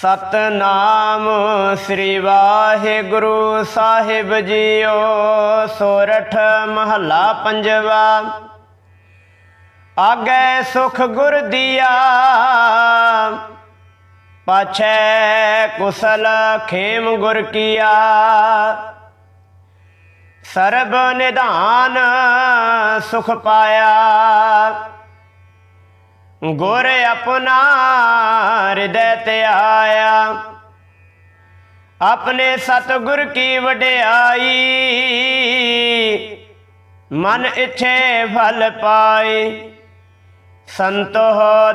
ਸਤਨਾਮ ਸ੍ਰੀ ਵਾਹਿਗੁਰੂ ਸਾਹਿਬ ਜੀਓ, ਸੋਰਠ ਮਹੱਲਾ ਪੰਜਵਾ। ਆਗੇ ਸੁਖ ਗੁਰ ਦੀਆ, ਪਾਛੈ ਕੁਸਲ ਖੇਮ ਗੁਰ ਕੀਆ। ਸਰਬ ਨਿਧਾਨ ਸੁਖ ਪਾਇਆ ਗੁਰ ਆਪਣਾ ਹਿਰਦੈ ਤੇ ਆਇਆ। ਆਪਣੇ ਸਤਿਗੁਰ ਕੀ ਵਡਿਆਈ, ਮਨ ਇੱਛੇ ਫਲ ਪਾਏ। ਸੰਤੋ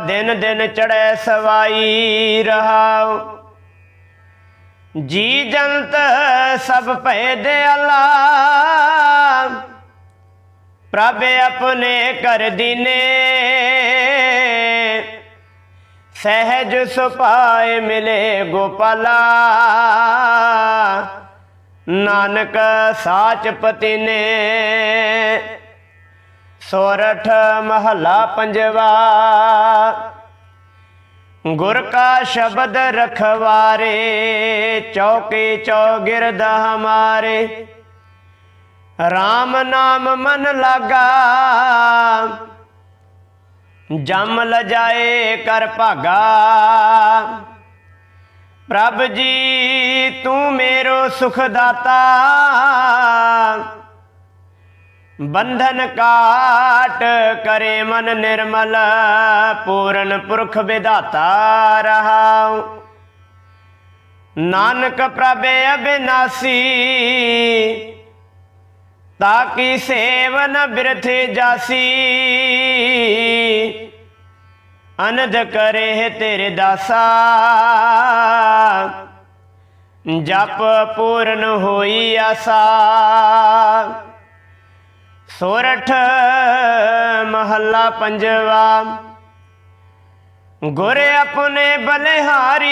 ਦਿਨ ਦਿਨ ਚੜੈ ਸਵਾਈ ਰਹਾਉ। ਜੀ ਜੰਤ ਸਭ ਭੈ ਅੱਲਾ, ਪ੍ਰਭ ਆਪਣੇ ਕਰ ਦਿਨੇ ਸਹਿਜ ਸੁਪਾਏ ਮਿਲੇ ਗੋਪਾਲਾ। ਨਾਨਕ ਸਾਚ ਪਤੀ ਨੇ ਸੋਰਠ ਮਹੱਲਾ ਪੰਜਵਾ। ਗੁਰ ਕਾ ਸ਼ਬਦ ਰਖਵਾਰੇ, ਚੌਕੇ ਚੌਗਿਰਦ ਹਮਾਰੇ। RAM ਨਾਮ ਮਨ ਲਾਗਾ ਜਮ ਲਜਾਏ ਕਰ ਭਾਗਾ। ਪ੍ਰਭ ਜੀ, ਤੂੰ ਮੇਰੋ ਸੁਖ ਦਾਤਾ ਬੰਧਨ ਕਾਟ ਕਰੇ ਮਨ ਨਿਰਮਲ, ਪੂਰਨ ਪੁਰਖ ਵਿਦਾਤਾ ਰਹਾਉ। ਨਾਨਕ ਪ੍ਰਭ ਅਬਿਨਾਸੀ ਤਾਕੀ ਸੇਵਨ ਬਿਰਥੇ ਜਾਸੀ ਅਨੰਦ ਕਰੇ ਤੇਰੇ ਦਾਸਾ ਜਪ ਪੂਰਨ ਹੋਈ ਆਸਾ ਸੋਰਠ ਮਹੱਲਾ ਪੰਜਵਾ ਗੁਰ ਆਪਣੇ ਬਲਿਹਾਰੀ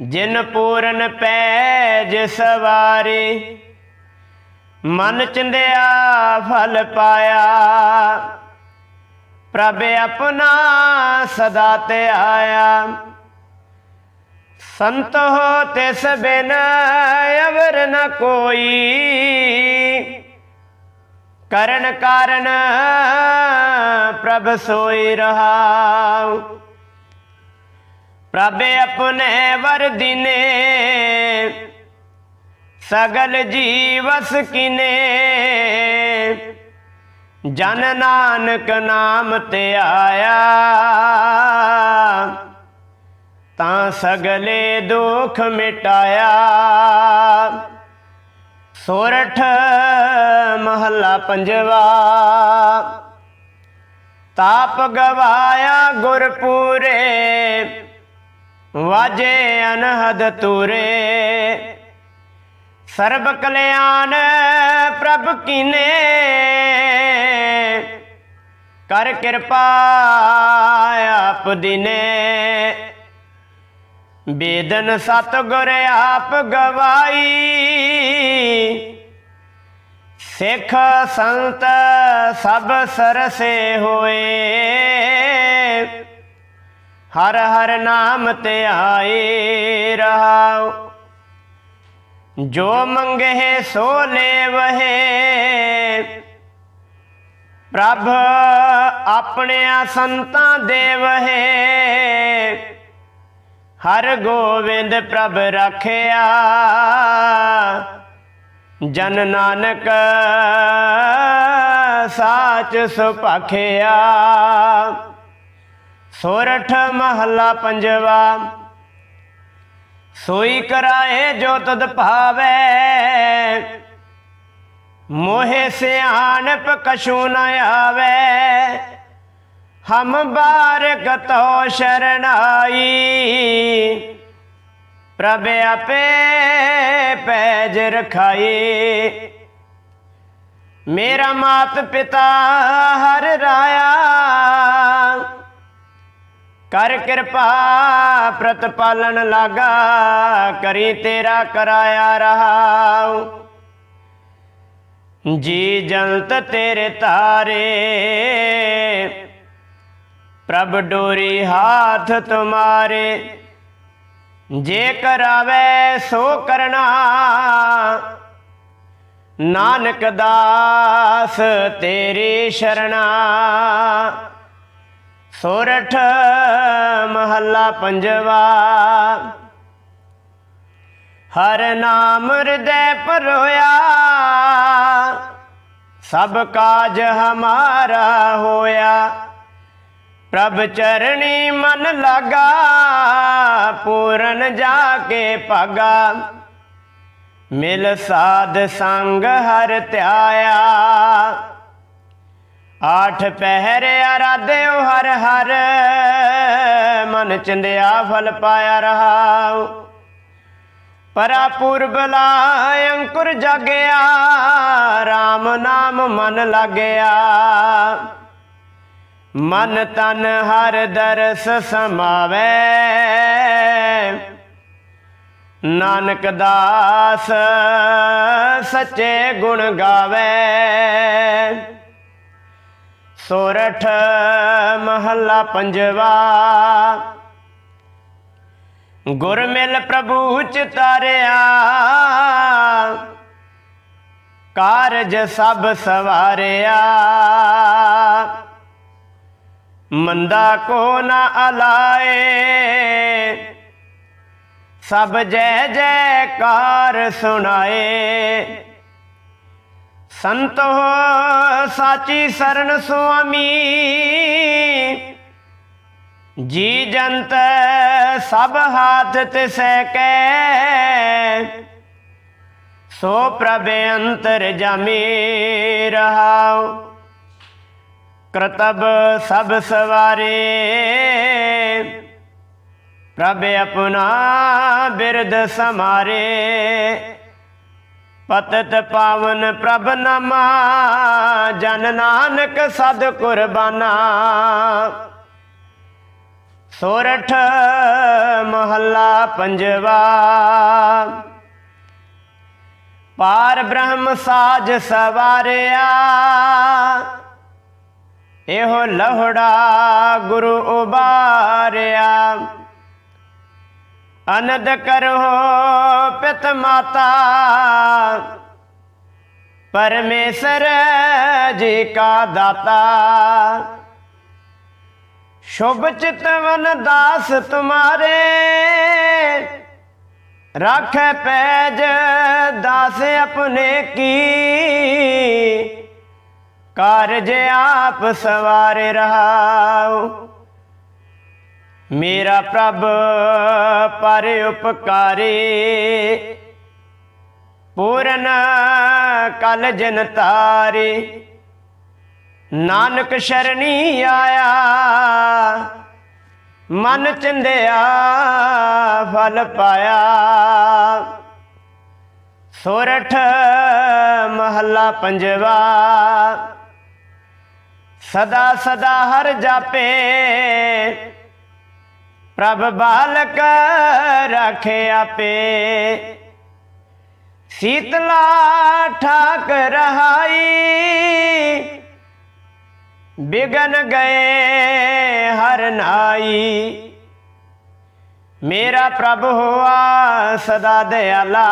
ਜਿਨ ਪੂਰਨ ਪੈਜ ਸਵਾਰੀ ਮਨ ਚੰਦਿਆ, ਫਲ ਪਾਇਆ। ਪ੍ਰਭ ਆਪਣਾ ਸਦਾ ਤੇ ਆਇਆ। ਸੰਤ ਹੋ ਤਿਸ ਬਿਨ ਅਵਰ ਨ ਕੋਈ। ਕਰਨ ਕਾਰਨ ਪ੍ਰਭ ਸੋਈ ਰਹਾਉ। ਪ੍ਰਭ ਆਪਣੇ ਵਰਦੀਨੇ ਸਗਲ ਜੀਵਸ ਕਿਨੇ? ਜਨ ਨਾਨਕ ਨਾਮ ਤੇ ਆਇਆ। ਤਾਂ ਸਗਲੇ ਦੁਖ ਮਿਟਾਇਆ। ਸੋਰਠ ਮਹੱਲਾ ਪੰਜਵਾ। ਤਾਪ ਗਵਾਇਆ ਗੁਰਪੂਰੇ। ਵਾਜੇ ਅਨਹਦ ਤੂਰੇ। ਸਰਬ ਕਲਿਆਣ ਪ੍ਰਭ ਕੀਨੇ। ਕਰ ਕਿਰਪਾ ਆਪ ਦਿਨੇ। ਬੇਦਨ ਸਤਗੁਰ ਆਪ ਗਵਾਈ। ਸਿੱਖ ਸੰਤ ਸਭ ਸਰਸੇ ਹੋਏ। ਹਰ ਹਰ ਨਾਮ ਤੇ ਆਏ ਰਹਾਉ। ਜੋ ਮੰਗੇ ਸੋ ਲੇਵਹਿ। ਪ੍ਰਭ ਆਪਣਿਆਂ ਸੰਤਾਂ ਦੇਵਹਿ। ਹਰ ਗੋਵਿੰਦ ਪ੍ਰਭ ਰੱਖਿਆ। ਜਨ ਨਾਨਕ ਸਾਚ ਸੁਭਖਿਆ। ਸੋਰਠ ਮਹੱਲਾ ਪੰਜਵਾ। ਸੋਈ ਕਰਾਏ ਜੋ ਤਦ ਭਾਵੇ। ਮੋਹਿ ਸਿਆਣਪ ਕਛੂ ਨ ਆਵੇ। ਹਮ ਬਾਰਕ ਤੋ ਸ਼ਰਨਾਈ ਪ੍ਰਭ ਆਪੇ ਪੈਜ ਰਖਾਈ। ਮੇਰਾ ਮਾਤ ਪਿਤਾ ਹਰ ਰਾਇਆ। ਕਰ ਕਿਰਪਾ ਪ੍ਰਤਪਾਲਨ ਲਾਗਾ ਕਰੀ ਤੇਰਾ ਕਰਾਇਆ ਰਹਾਉ। ਜੀ ਜੰਤ ਤੇਰੇ ਤਾਰੇ, ਪ੍ਰਭ ਡੋਰੀ ਹਾਥ ਤੁਮਾਰੇ। ਜੇ ਕਰਾਵੇ ਸੋ ਕਰਨਾ, ਨਾਨਕ ਦਾਸ ਤੇਰੀ ਸ਼ਰਣਾ। ਸੋਰਠ ਮਹੱਲਾ ਪੰਜਵਾ। ਹਰ ਨਾਮ ਹਿਰਦੈ ਪਰੋਇਆ ਸਭ ਕਾਜ ਹਮਾਰਾ ਹੋਇਆ। ਪ੍ਰਭ ਚਰਣੀ ਮਨ ਲਗਾ, ਪੂਰਨ ਜਾ ਕੇ ਭਾਗਾ। ਮਿਲ ਸਾਧ ਸੰਗ ਹਰ ਧਿਆਇਆ। ਆਠ ਪਹਿਰ ਅਰਾਧਿਓ ਹਰ ਹਰ, ਮਨ ਚੰਦਿਆ ਫਲ ਪਾਇਆ ਰਹਾਉ। ਪਰਾ ਪੁਰਬ ਲਾ ਅੰਕੁਰ ਜਾਗਿਆ RAM ਨਾਮ ਮਨ ਲੱਗਿਆ। ਮਨ ਤਨ ਹਰ ਦਰਸ ਸਮਾਵੇ। ਨਾਨਕ ਦਾਸ ਸੱਚੇ ਗੁਣ ਗਾਵੇ। ਸੋਰਠ ਮਹੱਲਾ ਪੰਜਵਾ। ਗੁਰ ਮਿਲ ਪ੍ਰਭੂ ਚਿਤਾਰਿਆ ਕਾਰਜ ਸਭ ਸਵਾਰਿਆ। ਮੰਦਾ ਕੋ ਨਾ ਅਲਾਏ। ਸਭ ਜੈ ਜੈਕਾਰ ਸੁਣਾਏ। ਸੰਤੋ ਸਾਚੀ ਸ਼ਰਨ ਸੁਆਮੀ। ਜੀ ਜੰਤ ਸਭ ਹਾਥ ਤਿਸੈ ਕੈ। ਸੋ ਪ੍ਰਭ ਅੰਤਰ ਜਾਮੀ ਰਹਾਉ। ਕਰਤਬ ਸਭ ਸਵਾਰੇ। ਪ੍ਰਭ ਆਪਣਾ ਬਿਰਦ ਸਮਾਰੇ। ਪਤਤ ਪਾਵਨ ਪ੍ਰਭ ਨਾਮਾ, ਜਨ ਨਾਨਕ ਸਦ ਕੁਰਬਾਨਾ। ਸੋਰਠ ਮਹੱਲਾ ਪੰਜਵਾ, ਪਾਰ ਬ੍ਰਹਮ ਸਾਜ ਸਵਾਰਿਆ। ਇਹੋ ਲਹੜਾ ਗੁਰੂ ਉਬਾਰਿਆ। ਅਨੰਦ ਕਰੋ ਪਿਤ ਮਾਤਾ। ਪਰਮੇਸ਼ਰ ਜੀ ਕਾ ਦਾਤਾ। ਸ਼ੁਭ ਚਿਤਵਨ ਦਾਸ ਤੁਮਾਰੇ। ਰਾਖੈ ਪੈਜ ਦਾਸ ਆਪਣੇ ਕੀ। ਕਾਰਜ ਆਪ ਸਵਾਰੇ ਰਹਾਉ। ਮੇਰਾ ਪ੍ਰਭ ਪਰ ਉਪਕਾਰੀ। ਪੂਰਨ ਕਲ ਜਨ ਤਾਰੇ। ਨਾਨਕ ਸ਼ਰਣੀ ਆਇਆ। ਮਨ ਚੰਦਿਆ ਫਲ ਪਾਇਆ। ਸੋਰਠ ਮਹੱਲਾ ਪੰਜਵਾ। ਸਦਾ ਸਦਾ ਹਰ ਜਾਪੇ। ਪ੍ਰਭ ਬਾਲਕ ਰੱਖੇ ਆਪੇ। ਸੀਤਲਾ ਠਾਕ ਰਹਾਈ, ਬਿਗਨ ਗਏ ਹਰ ਨਾਈ। ਮੇਰਾ ਪ੍ਰਭ ਹੋਆ ਸਦਾ ਦਿਆਲਾ।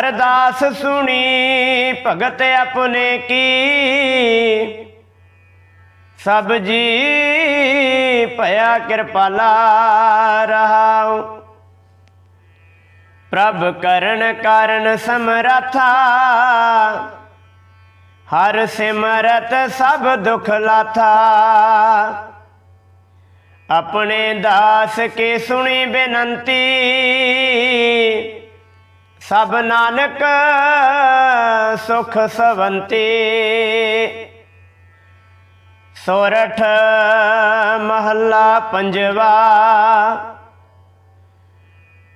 ਅਰਦਾਸ ਸੁਣੀ, ਭਗਤ ਆਪਣੇ ਕੀ। ਸਭ ਜੀ ਭਇਆ ਕਿਰਪਾਲਾ ਰਹਾਉ। ਪ੍ਰਭ ਕਰਨ ਕਾਰਨ ਸਮਰਥਾ। ਹਰ ਸਿਮਰਤ ਸਭ ਦੁਖ ਲਾਥਾ। ਆਪਣੇ ਦਾਸ ਕੇ ਸੁਣੀ ਬੇਨੰਤੀ। ਸਭ ਨਾਨਕ ਸੁਖ ਸਵੰਤੀ। ਸੋਰਠ ਮਹੱਲਾ ਪੰਜਵਾ।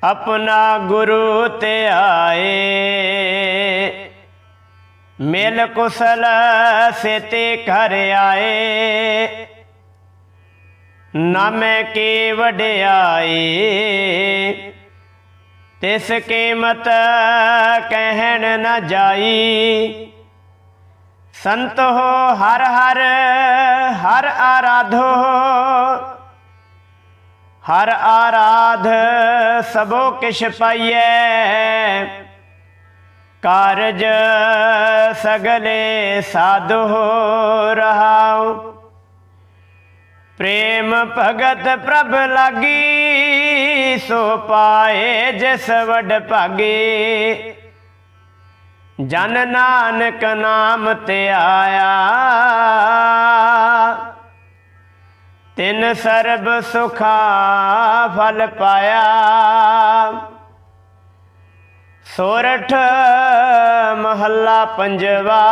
ਆਪਣਾ ਗੁਰੂ ਤੇ ਆਏ। ਮਿਲ ਕੁਸਲ ਸੇਤੇ ਘਰ ਆਏ। ਨਾਮੇ ਕੀ ਵਡਿਆਈ ਤਿਸ ਕੀਮਤ ਕਹਿਣ ਨਾ ਜਾਈ। ਸੰਤ ਹੋ ਹਰ ਹਰ ਹਰ ਆਰਾਧੋ। ਹਰ ਆਰਾਧ ਸਭੋ ਕਿਛ ਪਾਈਐ। ਕਾਰਜ ਸਗਲੇ ਸਾਧੋ ਰਹਾਉ। ਪ੍ਰੇਮ ਭਗਤ ਪ੍ਰਭ ਲਾਗੀ, ਸੋ ਪਾਏ ਜਿਸ ਵਡ ਭਾਗੇ। ਜਨ ਨਾਨਕ ਨਾਮ ਤੇ ਆਇਆ। ਤਿਨ ਸਰਬ ਸੁਖਾ ਫਲ ਪਾਇਆ। ਸੋਰਠ ਮਹੱਲਾ ਪੰਜਵਾ।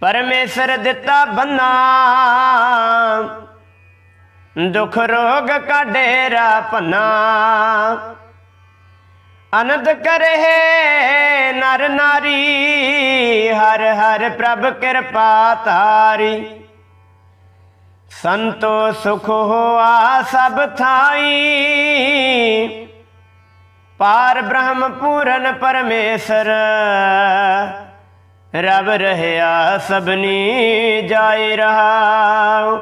ਪਰਮੇਸ਼ਰ ਦਿੱਤਾ ਬੰਨਾ। ਦੁਖ ਰੋਗ ਕਾ ਡੇਰਾ ਪੰਨਾ ਅਨੰਦ ਕਰਹਿ ਨਰ ਨਾਰੀ, ਹਰ ਹਰ ਪ੍ਰਭ ਕਿਰਪਾ ਤਾਰੀ। ਸੰਤੋ ਸੁਖ ਹੋਆ ਸਭ ਥਾਈ। ਪਾਰ ਬ੍ਰਹਮ ਪੂਰਨ ਪਰਮੇਸ਼ਰ ਰਬ ਰਹਿਆ ਸਭਨੀ ਜਾਇ ਰਹਾ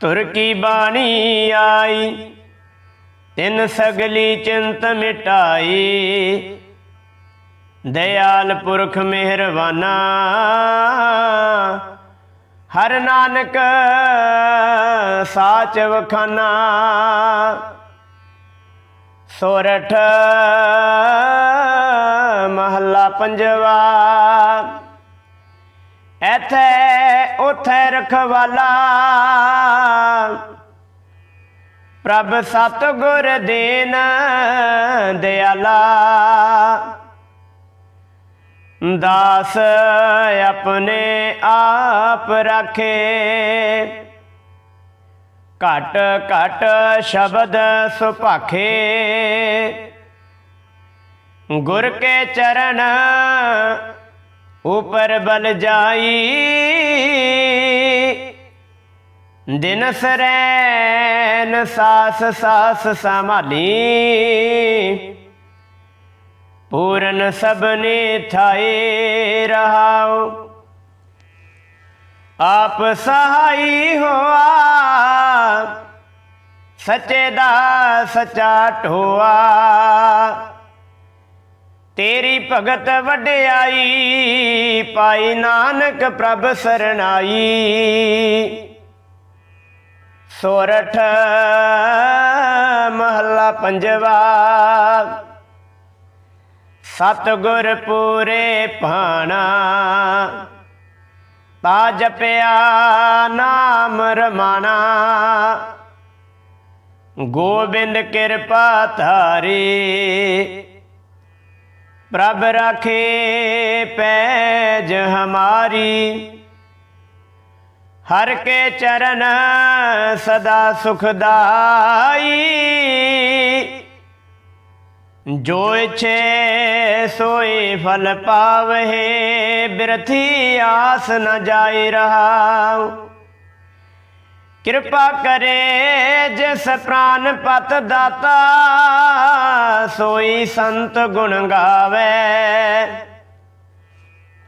ਤੁਰ ਕੀ ਬਾਣੀ ਆਈ ਤਿੰਨ ਸਗਲੀ ਚਿੰਤ ਮਿਟਾਈ। ਦਇਆਲ ਪੁਰਖ ਮਿਹਰਬਾਨਾ। ਹਰ ਨਾਨਕ ਸਾਚ ਵਖਾਨਾ। ਸੋਰਠ ਮਹੱਲਾ ਪੰਜਵਾ। ਐਥੇ ਉਥੇ ਰਖਵਾਲਾ। ਪ੍ਰਭ ਸਤ ਗੁਰ ਦੇਨ ਦਿਆਲਾ। ਦਾਸ ਆਪਣੇ ਆਪ ਰੱਖੇ। ਘਟ ਘਟ ਸ਼ਬਦ ਸੁਭਾਖੇ। ਗੁਰ ਕੇ ਚਰਨ ਉਪਰ ਬਲ ਜਾਈ। ਦਿਨ ਸਰੈਨ ਸਾਸ ਸਾਸ ਸੰਭਾਲੀ। ਪੂਰਨ ਸਭਨੇ ਥਾਏ ਰਹਾਉ। ਆਪ ਸਹਾਈ ਹੋਆ। ਸੱਚੇ ਦਾ ਸਚਾ ਢੋਆ। ਤੇਰੀ ਭਗਤ ਵਡਿਆਈ ਪਾਈ ਨਾਨਕ ਪ੍ਰਭ ਸਰਣਾਈ। ਸੋਰਠ ਮਹੱਲਾ ਪੰਜਵਾ। ਸਤਗੁਰ ਪੂਰੇ ਭਾਣਾ। ਤਾ ਜਪਿਆ ਨਾਮ ਰਮਾਣਾ। ਗੋਬਿੰਦ ਕਿਰਪਾ ਧਾਰੀ। ਪ੍ਰਭ ਰਾਖੇ ਪੈਜ ਹਮਾਰੀ। ਹਰ ਕੇ ਚਰਨ ਸਦਾ ਸੁਖਦਾਈ। ਜੋ ਇਛੇ ਸੋਈ ਫਲ ਪਾਵਹਿ, ਬਿਰਥੀ ਆਸ ਨ ਜਾਈ ਰਹਾ ਕਿਰਪਾ ਕਰੇ ਜਿਸ ਪ੍ਰਾਨ ਪਤ ਦਾਤਾ, ਸੋਈ ਸੰਤ ਗੁਣ ਗਾਵੇ।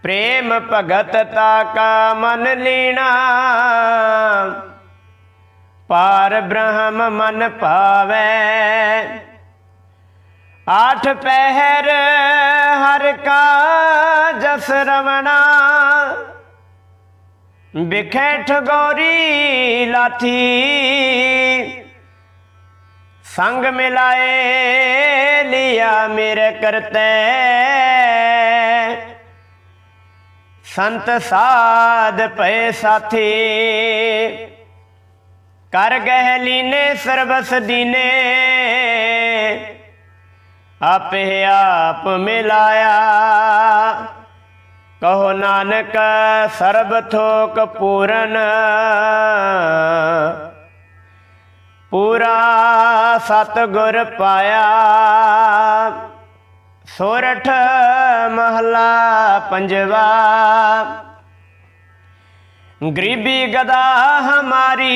ਪ੍ਰੇਮ ਭਗਤ ਤਾ ਕਾ ਮਨ ਲੀਣਾ। ਪਾਰ ਬ੍ਰਹਮ ਮਨ ਪਾਵੇ ਆਠ ਪਹਿਰ ਹਰ ਕਾ ਜਸ ਰਵਣਾ। ਬਿਖੇਠ ਗੋਰੀ ਲਾਥੀ। ਸੰਗ ਮਿਲਾਏ ਲਿਆ ਮੇਰੇ ਕਰਤੇ। ਸੰਤ ਸਾਧ ਪਏ ਸਾਥੀ। ਕਰ ਗਹਿ ਲੀਨੇ ਸਰਬਸ ਦੀਨੇ। ਆਪੇ ਆਪ ਮਿਲਾਇਆ। ਕਹੋ ਨਾਨਕ, ਸਰਬ ਥੋਕ ਪੂਰਨ। ਪੂਰਾ ਸਤ ਗੁਰ ਪਾਇਆ। ਸੋਰਠ ਮਹਲਾ ਪੰਜਵਾ। ਗਰੀਬੀ ਗਦਾ ਹਮਾਰੀ,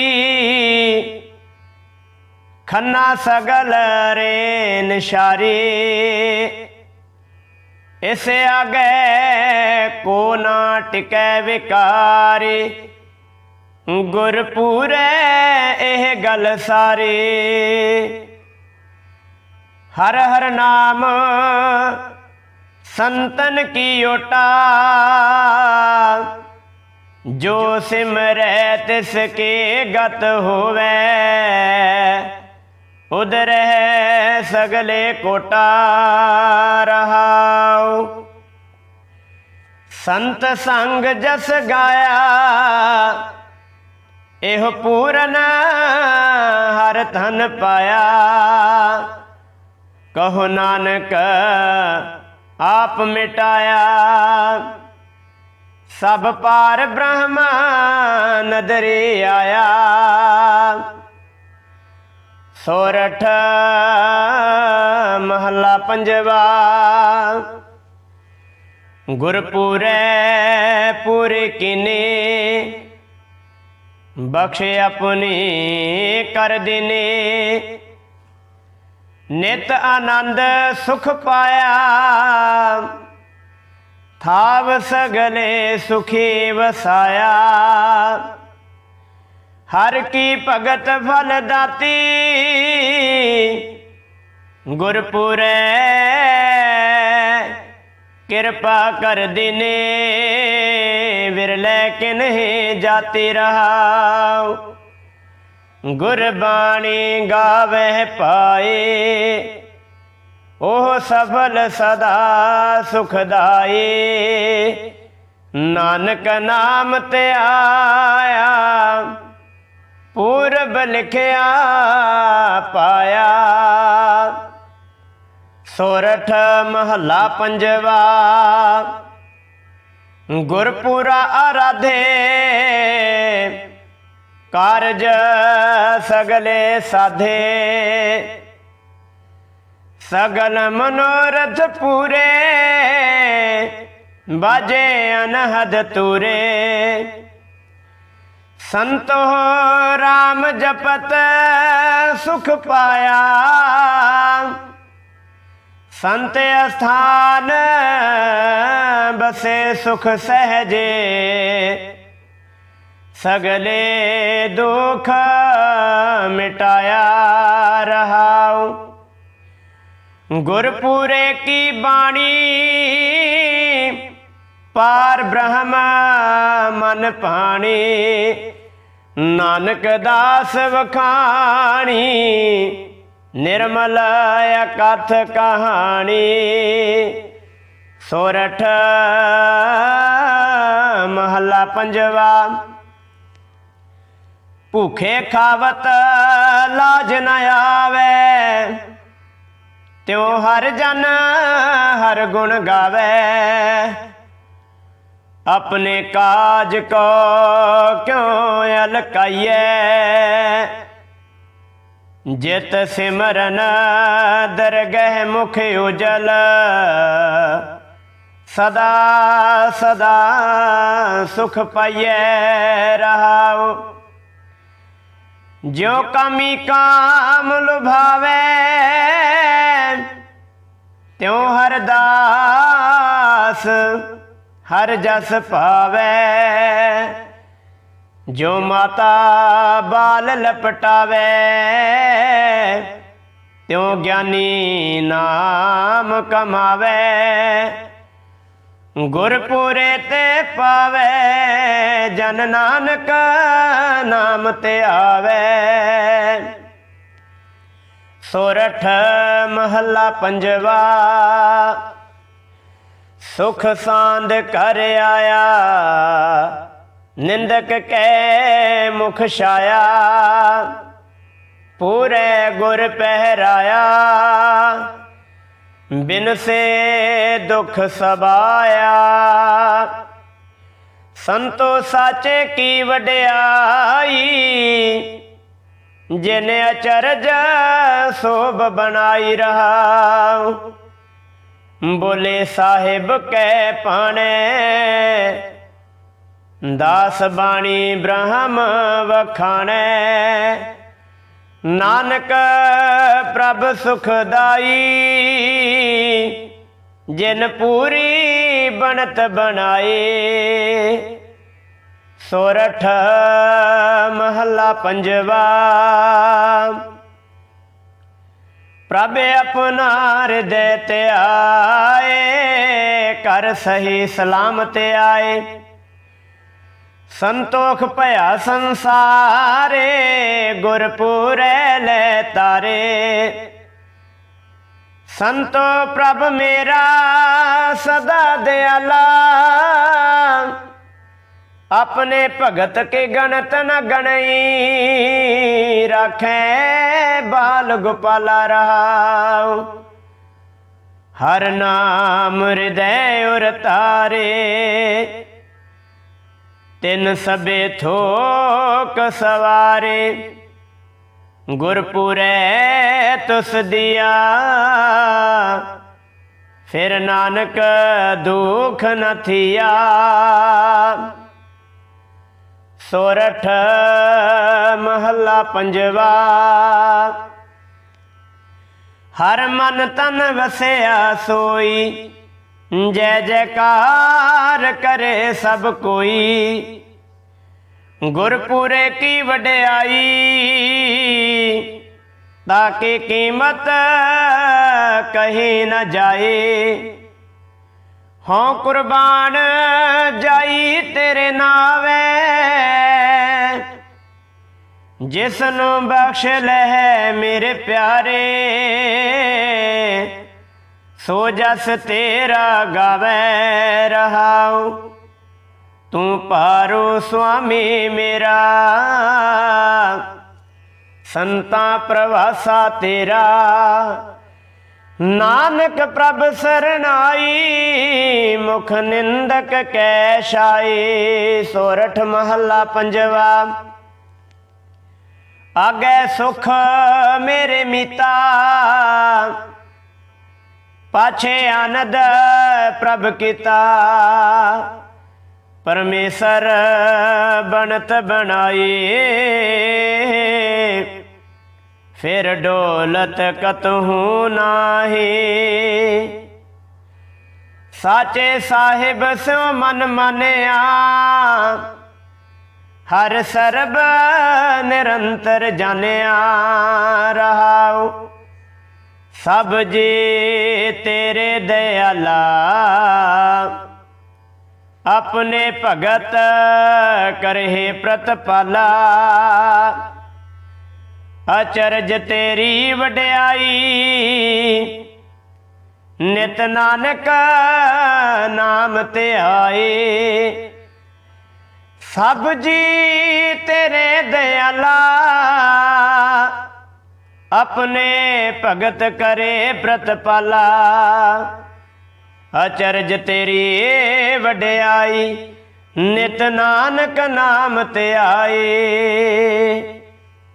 ਖੰਨਾ ਸਗਲ ਰੇ ਨਿਸ਼ਾਰੀ। ਇਸ ਆਗੇ ਕੋ ਨਾ ਟਿਕੈ ਵਿਕਾਰੀ, ਗੁਰਪੂਰੇ ਇਹ ਗੱਲ ਸਾਰੀ। ਹਰ ਹਰ ਨਾਮ ਸੰਤਨ ਕੀ ਓਟਾ ਜੋ ਸਿਮਰੈ ਤਿਸ ਕੇ ਗਤ ਹੋਵੇ ਉਦਰ ਹੈ ਸਗਲੇ ਕੋਟਾ ਰਹਾਉ। ਸੰਤ ਸੰਗ ਜਸ ਗਾਇਆ, ਇਹ ਪੂਰਨ ਹਰ ਧਨ ਪਾਇਆ। ਕਹੋ ਨਾਨਕ, ਆਪ ਮਿਟਾਇਆ। ਸਭ ਪਾਰ ਬ੍ਰਹਮ ਨਦਰੇ ਆਇਆ। ਸੋਰਠ ਮਹੱਲਾ ਪੰਜਵਾ। ਗੁਰਪੂਰੇ ਪੂਰੇ ਕਿਨੇ, ਬਖਸ਼ ਆਪਣੀ ਕਰ ਦਿਨੇ। ਨਿਤ ਆਨੰਦ ਸੁਖ ਪਾਇਆ। ਥਾਵ ਸਗਲੇ ਸੁਖੀ ਵਸਾਇਆ। ਹਰ ਕੀ ਭਗਤ ਫਲ ਦਾਤੀ, ਗੁਰਪੁਰੇ ਕਿਰਪਾ ਕਰ ਦਿਨੇ, ਵਿਰਲੇ ਕਿਨਹਿ ਜਾਤੀ ਰਹਾਉ। ਗੁਰਬਾਣੀ ਗਾਵੇ ਪਾਏ। ਉਹ ਸਫਲ ਸਦਾ ਸੁਖਦਾਈ ਨਾਨਕ ਨਾਮ ਤੇ ਆਇਆ, ਪੂਰਬ ਲਿਖਿਆ ਪਾਇਆ। ਸੋਰਠ ਮਹੱਲਾ ਪੰਜਵਾ, ਗੁਰਪੁਰਾ ਆਰਾਧੇ। ਕਾਰਜ ਸਗਲੇ ਸਾਧੇ। ਸਗਲ ਮਨੋਰਥ ਪੂਰੇ, ਬਾਜੇ ਅਨਹਦ ਤੂਰੇ ਸੰਤੋ ਰਾਮ ਜਪਤ, ਸੁਖ ਪਾਇਆ। ਸੰਤ ਅਸਥਾਨ, ਬਸੇ ਸੁਖ ਸਹਜੇ। ਸਗਲੇ ਦੁਖ ਮਿਟਾਇਆ ਰਹਾਉ। ਗੁਰਪੂਰੇ ਕੀ ਬਾਣੀ? ਪਾਰ ਬ੍ਰਹਮ ਮਨ ਪਾਣੀ ਨਾਨਕ ਦਾਸ ਵਖਾਣੀ। ਨਿਰਮਲ ਅਕਥ ਕਹਾਣੀ। ਸੋਰਠ ਮਹੱਲਾ ਪੰਜਵਾ। ਭੁਖੇ ਖਾਵਤ ਲਾਜ ਨ ਆਵੇ। ਤਿਉ ਹਰ ਜਨ ਹਰ ਗੁਣ ਗਾਵੇ। ਆਪਣੇ ਕਾਜ ਕੋ ਕਿਉ ਅਲਕਾਈਐ? ਜਿਤ ਸਿਮਰਨ ਦਰਗਹਿ ਮੁਖ ਉਜਲ। ਸਦਾ ਸਦਾ ਸੁਖ ਪਾਈਐ ਰਹਾਉ। ਜੋ ਕਾਮੀ ਕਾਮ ਲੁਭਾਵੇ, ਤਿਉ ਹਰ ਦਾਸ ਹਰ ਜਸ ਪਾਵੇ ਜੋ ਮਾਤਾ ਬਾਲ ਲਪਟਾਵੇ, ਤਿਉ ਗਿਆਨੀ ਨਾਮ ਕਮਾਵੇ। ਗੁਰਪੁਰੇ ਤੇ ਪਾਵੇ, ਜਨ ਨਾਨਕ ਨਾਮ ਤੇ ਆਵੇ। ਸੋਰਠ ਮਹੱਲਾ ਪੰਜਵਾ, ਸੁਖ ਸਾਂਦ ਕਰ ਆਇਆ। ਨਿੰਦਕ ਕੈ ਮੁਖ ਛਾਇਆ। ਪੂਰੇ ਗੁਰ ਪਹਿਰਾਇਆ। ਬਿਨ ਸੇ ਦੁਖ ਸਬਾਇਆ। ਸੰਤੋ ਸਾਚੇ ਕੀ ਵਡਿਆਈ, ਜਿਨ ਅਚਰਜ ਸੋਭ ਬਣਾਈ ਰਹਾ ਬੋਲੇ ਸਾਹਿਬ ਕੈ ਪਾਣੇ, ਦਾਸ ਬਾਣੀ ਬ੍ਰਹਮ ਵਖਾਣੈ। ਨਾਨਕ ਪ੍ਰਭ ਸੁਖਦਾਈ ਜਿਨ ਪੂਰੀ ਬਣਤ ਬਣਾਏ, ਸੋਰਠ ਮਹੱਲਾ ਪੰਜਵਾ। ਪ੍ਰਭ ਆਪਣਾ ਹਿਰਦੈ ਤੇ ਆਏ ਕਰ ਸਹੀ ਸਲਾਮਤ ਆਏ। ਸੰਤੋਖ ਭਇਆ ਸੰਸਾਰੇ, ਗੁਰਪੂਰੈ ਲੈ ਤਾਰੇ। ਸੰਤੋ ਪ੍ਰਭ ਮੇਰਾ ਸਦਾ ਦਿਆਲਾ। ਆਪਣੇ ਭਗਤ ਕੇ ਗਣਤ ਨ ਗਣਈ, ਰੱਖੈ ਬਾਲ ਗੋਪਾਲਾ ਰਹਾਉ ਹਰ ਨਾਮ ਹਿਰਦੈ ਉਰ ਤਾਰੇ, ਤਿੰਨ ਸਬੇ ਥੋਕ ਸਵਾਰੇ। ਗੁਰਪੁਰੈ ਤੁਸ ਦਿਆ। ਫਿਰ ਨਾਨਕ ਦੁਖ ਨ ਥੀਆ। ਸੋਰਠ ਮਹੱਲਾ ਪੰਜਵਾ। ਹਰ ਮਨ ਤਨ ਵਸਿਆ ਸੋਈ। ਜੈ ਜੈਕਾਰ ਕਰੇ ਸਭ ਕੋਈ। ਗੁਰਪੁਰੇ ਕੀ ਵਡਿਆਈ। ਤਾਂ ਕਿ ਕੀਮਤ ਕਹੀ ਨਾ ਜਾਏ ਹਉ ਕੁਰਬਾਨ ਜਾਈ ਤੇਰੇ ਨਾਵੇ। ਜਿਸ ਨੂੰ ਬਖਸ਼ ਲੈ ਮੇਰੇ ਪਿਆਰੇ। ਸੋ ਜਸ ਤੇਰਾ ਗਾਵੇ ਰਹਾਉ। ਤੂੰ ਪਾਰੋ ਸੁਆਮੀ ਮੇਰਾ। ਸੰਤਾਂ ਪ੍ਰਵਾਸਾ ਤੇਰਾ। ਨਾਨਕ ਪ੍ਰਭ ਸਰਨਾਈ, ਮੁਖ ਨਿੰਦਕ ਕੈ ਛਾਈ ਸੋਰਠ ਮਹੱਲਾ ਪੰਜਵਾ। ਆਗੇ ਸੁਖ ਮੇਰੇ ਮੀਤਾ, ਪਾਛੇ ਆਨੰਦ ਪ੍ਰਭ ਕੀਤਾ। ਪਰਮੇਸ਼ਰ ਬਣਤ ਬਣਾਏ ਫਿਰ ਡੋਲਤ ਕਤਹੂ ਨਾਹੀ। ਸਾਚੇ ਸਾਹਿਬ ਸਿਉ ਮਨ ਮਾਨਿਆ, ਹਰ ਸਰਬ ਨਿਰੰਤਰ ਜਾਣਿਆ ਰਹਾਉ। ਸਭ ਜੀ ਤੇਰੇ ਦਇਆਲਾ, ਆਪਣੇ ਭਗਤ ਕਰਹਿ ਪ੍ਰਤਪਾਲਾ। ਅਚਰਜ ਤੇਰੀ ਵਡਿਆਈ। ਨਿਤ ਨਾਨਕ ਨਾਮ ਤੇ ਆਏ। ਸਭ ਜੀ ਤੇਰੇ ਦਿਆਲਾ, ਆਪਣੇ ਭਗਤ ਕਰੇ ਪ੍ਰਤਪਾਲਾ ਅਚਰਜ ਤੇਰੀ ਵਡਿਆਈ, ਨਿਤ ਨਾਨਕ ਨਾਮ ਤੇ ਆਏ।